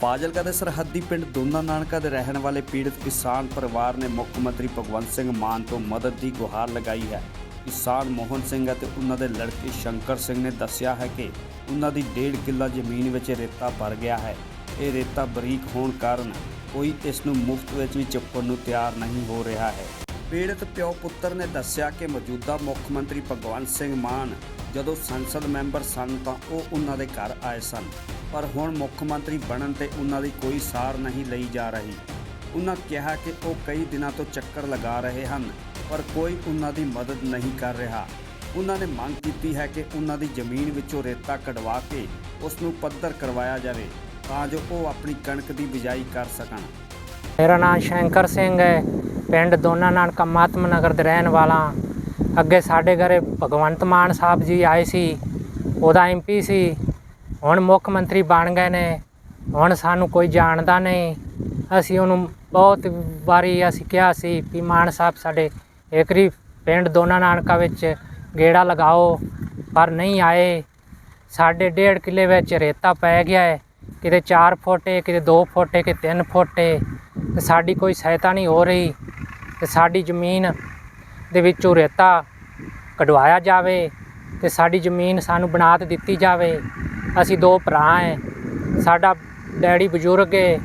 ਫਾਜ਼ਿਲਕਾ ਦੇ ਸਰਹੱਦੀ ਪਿੰਡ ਦੋਨਾ ਨਾਨਕਾ ਦੇ ਰਹਿਣ ਵਾਲੇ ਪੀੜਤ ਕਿਸਾਨ ਪਰਿਵਾਰ ਨੇ ਮੁੱਖ ਮੰਤਰੀ ਭਗਵੰਤ ਸਿੰਘ ਮਾਨ ਤੋਂ ਮਦਦ ਦੀ ਗੁਹਾਰ ਲਗਾਈ ਹੈ। ਕਿਸਾਨ ਮੋਹਨ ਸਿੰਘ ਅਤੇ ਉਹਨਾਂ ਦੇ ਲੜਕੇ ਸ਼ੰਕਰ ਸਿੰਘ ਨੇ ਦੱਸਿਆ ਹੈ ਕਿ ਉਹਨਾਂ ਦੀ ਡੇਢ ਕਿੱਲਾ ਜ਼ਮੀਨ ਵਿੱਚ ਰੇਤਾ ਭਰ ਗਿਆ ਹੈ। ਇਹ ਰੇਤਾ ਬਰੀਕ ਹੋਣ ਕਾਰਨ ਕੋਈ ਇਸ ਨੂੰ ਮੁਫਤ ਵਿੱਚ ਵੀ ਚੁੱਕਣ ਨੂੰ ਤਿਆਰ ਨਹੀਂ ਹੋ ਰਿਹਾ ਹੈ। ਪੀੜਤ ਪਿਓ ਪੁੱਤਰ ਨੇ ਦੱਸਿਆ ਕਿ ਮੌਜੂਦਾ ਮੁੱਖ ਮੰਤਰੀ ਭਗਵੰਤ ਸਿੰਘ ਮਾਨ ਜਦੋਂ ਸੰਸਦ ਮੈਂਬਰ ਸਨ ਤਾਂ ਉਹ ਉਹਨਾਂ ਦੇ ਘਰ ਆਏ ਸਨ। ਪਰ ਹੁਣ ਮੁੱਖ ਮੰਤਰੀ ਬਣਨ ਤੇ ਉਹਨਾਂ ਦੀ ਕੋਈ ਸਾਰ ਨਹੀਂ ਲਈ ਜਾ ਰਹੀ। ਉਹਨਾਂ ਕਿਹਾ ਕਿ ਉਹ ਕਈ ਦਿਨਾਂ ਤੋਂ ਚੱਕਰ ਲਗਾ ਰਹੇ ਹਨ, ਪਰ ਕੋਈ ਉਹਨਾਂ ਦੀ ਮਦਦ ਨਹੀਂ ਕਰ ਰਿਹਾ। ਉਹਨਾਂ ਨੇ ਮੰਗ ਕੀਤੀ ਹੈ ਕਿ ਉਹਨਾਂ ਦੀ ਜ਼ਮੀਨ ਵਿੱਚੋਂ ਰੇਤਾ ਕਢਵਾ ਕੇ ਉਸ ਨੂੰ ਪੱਧਰ ਕਰਵਾਇਆ ਜਾਵੇ, ਤਾਂ ਜੋ ਉਹ ਆਪਣੀ ਕਣਕ ਦੀ ਬਿਜਾਈ ਕਰ ਸਕਣ। ਮੇਰਾ ਨਾਮ ਸ਼ੰਕਰ ਸਿੰਘ ਹੈ। ਪਿੰਡ ਦੋਨਾ ਨਾਲ ਮਾਤਮ ਨਗਰ ਦੇ ਰਹਿਣ ਵਾਲਾ ਅੱਗੇ ਸਾਡੇ ਘਰੇ ਭਗਵੰਤ ਮਾਨ ਸਾਹਿਬ ਜੀ ਆਏ ਸੀ, ਉਹਦਾ ਐਮਪੀ ਸੀ। ਹੁਣ ਮੁੱਖ ਮੰਤਰੀ ਬਣ ਗਏ ਨੇ, ਹੁਣ ਸਾਨੂੰ ਕੋਈ ਜਾਣਦਾ ਨਹੀਂ। ਅਸੀਂ ਉਹਨੂੰ ਬਹੁਤ ਵਾਰੀ ਅਸੀਂ ਕਿਹਾ ਸੀ ਵੀ ਮਾਨ ਸਾਹਿਬ ਸਾਡੇ ਏਕਰੀ ਪਿੰਡ ਦੋਨਾ ਨਾਨਕਾ ਵਿੱਚ ਗੇੜਾ ਲਗਾਓ, ਪਰ ਨਹੀਂ ਆਏ। ਸਾਡੇ ਡੇਢ ਕਿੱਲੇ ਵਿੱਚ ਰੇਤਾ ਪੈ ਗਿਆ ਹੈ, ਕਿਤੇ 4 ਫੁੱਟੇ, ਕਿਤੇ 2 ਫੁੱਟੇ, ਕਿਤੇ 3 ਫੁੱਟੇ, ਤੇ ਸਾਡੀ ਕੋਈ ਸਹਾਇਤਾ ਨਹੀਂ ਹੋ ਰਹੀ। ਤੇ ਸਾਡੀ ਜ਼ਮੀਨ ਦੇ ਵਿੱਚੋਂ ਰੇਤਾ ਕਢਵਾਇਆ ਜਾਵੇ, ਤੇ ਸਾਡੀ ਜ਼ਮੀਨ ਸਾਨੂੰ ਬਣਾ ਕੇ ਦਿੱਤੀ ਜਾਵੇ। ਅਸੀਂ ਦੋ ਭਰਾ ਹੈ ਸਾਡਾ ਡੈਡੀ ਬਜ਼ੁਰਗ ਹੈ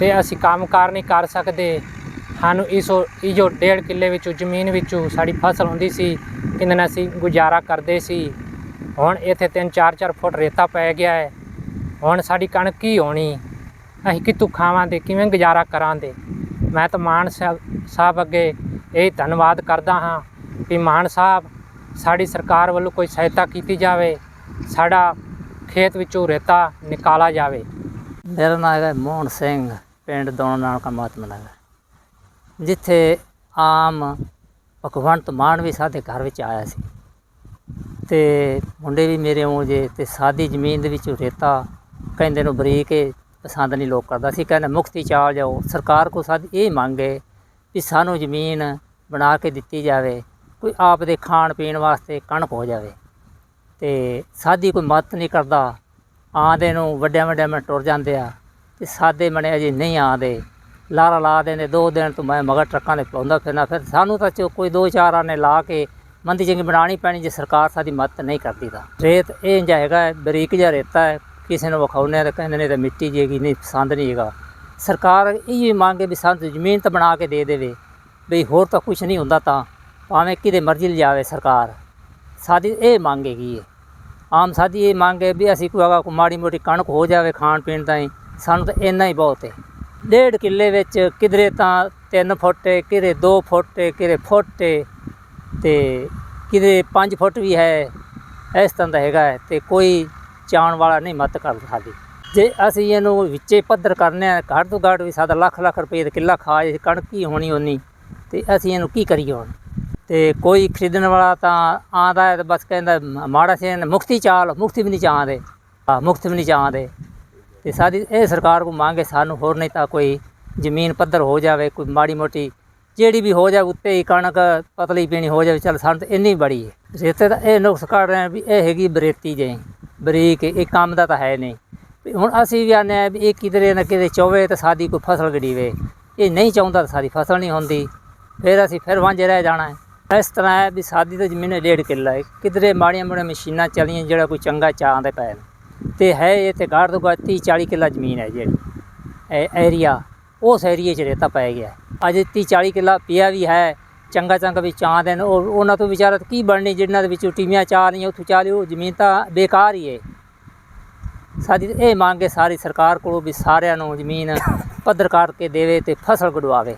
ਤੇ ਅਸੀਂ ਕੰਮਕਾਰ ਨਹੀਂ ਕਰ ਸਕਦੇ। ਸਾਨੂੰ ਇਸ ਇਹ ਜੋ ਡੇਢ ਕਿੱਲੇ ਵਿੱਚੋਂ, ਜ਼ਮੀਨ ਵਿੱਚੋਂ ਸਾਡੀ ਫਸਲ ਹੁੰਦੀ ਸੀ, ਕਿੰਨੇ ਨਾਲ ਅਸੀਂ ਗੁਜ਼ਾਰਾ ਕਰਦੇ ਸੀ। ਹੁਣ ਇੱਥੇ 3-4-4 ਫੁੱਟ ਰੇਤਾ ਪੈ ਗਿਆ ਹੈ ਹੁਣ ਸਾਡੀ ਕਣਕ ਕੀ ਹੋਣੀ? ਅਸੀਂ ਕਿੱਥੋਂ ਖਾਵਾਂਗੇ, ਕਿਵੇਂ ਗੁਜ਼ਾਰਾ ਕਰਾਂਗੇ? ਮੈਂ ਤਾਂ ਮਾਨ ਸਾਹਿਬ ਸਾਹਿਬ ਅੱਗੇ ਇਹ ਧੰਨਵਾਦ ਕਰਦਾ ਹਾਂ ਕਿ ਮਾਨ ਸਾਹਿਬ ਸਾਡੀ ਸਰਕਾਰ ਵੱਲੋਂ ਕੋਈ ਸਹਾਇਤਾ ਕੀਤੀ ਜਾਵੇ। ਸਾਡਾ ਖੇਤ ਵਿੱਚੋਂ ਰੇਤਾ ਨਿਕਾਲਾ ਜਾਵੇ। ਮੇਰਾ ਨਾਮ ਹੈ ਮੋਹਨ ਸਿੰਘ, ਪਿੰਡ ਦੋਣਾ ਨਾਨਕਾ ਮਹਾਤਮਾ ਨਗਰ ਜਿੱਥੇ ਆਮ ਭਗਵੰਤ ਮਾਨ ਵੀ ਸਾਡੇ ਘਰ ਵਿੱਚ ਆਇਆ ਸੀ। ਤੇ ਮੁੰਡੇ ਵੀ ਮੇਰੇ ਉਹ ਜੇ ਤੇ ਸਾਦੀ ਜ਼ਮੀਨ ਦੇ ਵਿੱਚੋਂ ਰੇਤਾ ਕਹਿੰਦੇ ਨੂੰ ਬਰੀਕ ਇਹ ਪਸੰਦ ਨਹੀਂ ਲੋਕ ਕਰਦਾ ਸੀ। ਕਹਿੰਦੇ ਮੁਕਤੀ ਚਾਲ ਜਾਓ, ਸਰਕਾਰ ਕੋ ਸਾਡੀ ਇਹ ਮੰਗ ਹੈ ਵੀ ਸਾਨੂੰ ਜ਼ਮੀਨ ਬਣਾ ਕੇ ਦਿੱਤੀ ਜਾਵੇ, ਕੋਈ ਆਪ ਦੇ ਖਾਣ ਪੀਣ ਵਾਸਤੇ ਕਣਕ ਹੋ ਜਾਵੇ। ਤੇ ਸਾਡੀ ਕੋਈ ਮਦਦ ਨਹੀਂ ਕਰਦਾ। ਆਂਦੇ ਨੂੰ ਵੱਡਿਆਂ ਵੱਡਿਆਂ ਮੈਂ ਟੁਰ ਜਾਂਦੇ ਆ ਤੇ ਸਾਦੇ ਮਣੇ ਅਜੇ ਨਹੀਂ ਆਂਦੇ। ਲਾਰਾ ਲਾ ਦਿੰਦੇ, ਦੋ ਦਿਨ ਤੋਂ ਮੈਂ ਮਗਰ ਟਰੱਕਾਂ ਦੇ ਪਾਉਂਦਾ ਫਿਰਨਾ, ਫਿਰ ਸਾਨੂੰ ਤਾਂ ਚੋ ਕੋਈ ਦੋ ਚਾਰ ਆਨੇ ਲਾ ਕੇ ਮੰਦੀ ਚੰਗੀ ਬਣਾਉਣੀ ਪੈਣੀ ਜੇ ਸਰਕਾਰ ਸਾਡੀ ਮਦਦ ਨਹੀਂ ਕਰਦੀ ਤਾਂ। ਰੇਤ ਇਹ ਇੰਝ ਹੈਗਾ, ਬਰੀਕ ਜਿਹਾ ਰੇਤਾ ਹੈ, ਕਿਸੇ ਨੂੰ ਵਿਖਾਉਂਦੇ ਆ ਤਾਂ ਕਹਿੰਦੇ ਨੇ ਤਾਂ ਮਿੱਟੀ ਜੇਗੀ ਨਹੀਂ ਪਸੰਦ ਨਹੀਂ ਹੈਗਾ। ਸਰਕਾਰ ਇਹ ਵੀ ਮੰਗੇ ਵੀ ਸਾਨੂੰ ਜ਼ਮੀਨ ਤਾਂ ਬਣਾ ਕੇ ਦੇ ਦੇਵੇ, ਵੀ ਹੋਰ ਤਾਂ ਕੁਝ ਨਹੀਂ ਹੁੰਦਾ ਤਾਂ, ਭਾਵੇਂ ਕਿਤੇ ਮਰਜ਼ੀ ਲਿਜਾਵੇ ਸਰਕਾਰ। ਸਾਡੀ ਇਹ ਮੰਗ ਹੈਗੀ ਹੈ ਆਮ ਸਾਡੀ ਇਹ ਮੰਗ ਹੈ ਵੀ ਅਸੀਂ ਕੋਈ ਅਗਾ ਮਾੜੀ ਮੋਟੀ ਕਣਕ ਹੋ ਜਾਵੇ ਖਾਣ ਪੀਣ ਦਾ ਹੀ ਸਾਨੂੰ ਤਾਂ ਇੰਨਾ ਹੀ ਬਹੁਤ ਹੈ ਡੇਢ ਕਿੱਲੇ ਵਿੱਚ ਕਿਧਰੇ ਤਾਂ 3 ਫੁੱਟ ਹੈ ਕਿਧਰੇ 2 ਫੁੱਟ ਹੈ ਕਿਧਰੇ ਫੁੱਟ ਹੈ ਤੇ ਕਿਧਰੇ 5 ਫੁੱਟ ਵੀ ਹੈ, ਇਸ ਤਰ੍ਹਾਂ ਦਾ ਹੈਗਾ ਹੈ ਤੇ ਕੋਈ ਚਾਣ ਵਾਲਾ ਨਹੀਂ ਮਤ ਕਰਦਾ ਸਾਡੀ। ਜੇ ਅਸੀਂ ਇਹਨੂੰ ਵਿੱਚੇ ਪੱਧਰ ਕਰਨੇ ਆ, ਘੱਟ ਤੋਂ ਘੱਟ ਵੀ ਸਾਡਾ ਲੱਖ ਲੱਖ ਰੁਪਏ ਦਾ ਕਿੱਲਾ ਖਾ ਜੇ ਕਣਕ ਹੀ ਹੋਣੀ ਹੋਣੀ ਤੇ ਅਸੀਂ ਇਹਨੂੰ ਕੀ ਕਰੀਏ ਹੁਣ? ਤੇ ਕੋਈ ਖਰੀਦਣ ਵਾਲਾ ਤਾਂ ਆਂਦਾ ਹੈ ਤੇ ਬਸ ਕਹਿੰਦਾ ਮ- ਮਾੜਾ ਸੇ ਮੁਕਤੀ ਚਾਲ ਮੁਕਤੀ ਵੀ ਨਹੀਂ ਚਾਹਦੇ ਆ ਮੁਕਤ ਵੀ ਨਹੀਂ ਚਾਹਦੇ ਤੇ ਸਾਡੀ ਇਹ ਸਰਕਾਰ ਕੋ ਮੰਗੇ ਸਾਨੂੰ ਹੋਰ ਨਹੀਂ ਤਾਂ ਕੋਈ ਜ਼ਮੀਨ ਪੱਧਰ ਹੋ ਜਾਵੇ, ਕੋਈ ਮਾੜੀ ਮੋਟੀ ਜਿਹੜੀ ਵੀ ਹੋ ਜਾਵੇ, ਉੱਤੇ ਹੀ ਕਣਕ ਪਤਲੀ ਪੀਣੀ ਹੋ ਜਾਵੇ, ਚਲ ਸਾਨੂੰ ਤਾਂ ਇੰਨੀ ਬੜੀ ਹੈ। ਰੇਤੇ ਦਾ ਇਹ ਨੁਕਸ ਕਰ ਰਹੇ ਵੀ ਇਹ ਹੈਗੀ ਬਰੇਤੀ ਜੇ ਬਰੀਕ, ਇਹ ਕੰਮ ਦਾ ਤਾਂ ਹੈ ਨਹੀਂ। ਹੁਣ ਅਸੀਂ ਵੀ ਆਨੇ ਆ ਵੀ ਇਹ ਕਿਧਰੇ ਨਾ ਕਿਤੇ ਚੋਵੇ ਤਾਂ ਸਾਡੀ ਕੋਈ ਫਸਲ ਗੜੀਵੇ। ਇਹ ਨਹੀਂ ਚਾਹੁੰਦਾ ਤਾਂ ਸਾਡੀ ਫਸਲ ਨਹੀਂ ਹੁੰਦੀ। ਫਿਰ ਅਸੀਂ ਫਿਰ ਵਾਂਝੇ ਰਹਿ ਜਾਣਾ ਹੈ। ਇਸ ਤਰ੍ਹਾਂ ਹੈ ਵੀ ਸਾਦੀ ਤਾਂ ਜ਼ਮੀਨ ਡੇਢ ਕਿੱਲਾ ਹੈ ਕਿਧਰੇ ਮਾੜੀਆਂ ਮਾੜੀਆਂ ਮਸ਼ੀਨਾਂ ਚੱਲੀਆਂ ਜਿਹੜਾ ਕੋਈ ਚੰਗਾ ਚਾਹੁੰਦੇ ਪਏ ਨੇ ਤੇ ਹੈ ਇਹ ਤੇ ਘੱਟ ਤੋਂ ਘੱਟ 30 40 ਕਿੱਲਾ ਜ਼ਮੀਨ ਹੈ ਜਿਹੜੀ। ਇਹ ਏਰੀਆ ਉਸ ਏਰੀਏ 'ਚ ਰੇਤਾ ਪੈ ਗਿਆ। ਅੱਜ 30 40 ਕਿੱਲਾ ਪਿਆ ਵੀ ਹੈ। ਚੰਗਾ ਚੰਗਾ ਵੀ ਚਾਹ ਦੇਣ। ਉਹਨਾਂ ਤੋਂ ਵਿਚਾਰਾ ਕੀ ਬਣਨੀ ਜਿਹਨਾਂ ਦੇ ਵਿੱਚੋਂ ਟੀਮੀਆਂ ਚਾਹ ਨਹੀਂ ਉੱਥੋਂ ਚਾਹ ਲਿਓ, ਜ਼ਮੀਨ ਤਾਂ ਬੇਕਾਰ ਹੀ ਹੈ। ਸਾਡੀ ਇਹ ਮੰਗ ਹੈ ਸਾਰੀ ਸਰਕਾਰ ਕੋਲੋਂ ਵੀ ਸਾਰਿਆਂ ਨੂੰ ਜ਼ਮੀਨ ਪੱਧਰ ਕਰਕੇ ਦੇਵੇ ਤੇ ਫਸਲ ਗੜਵਾਵੇ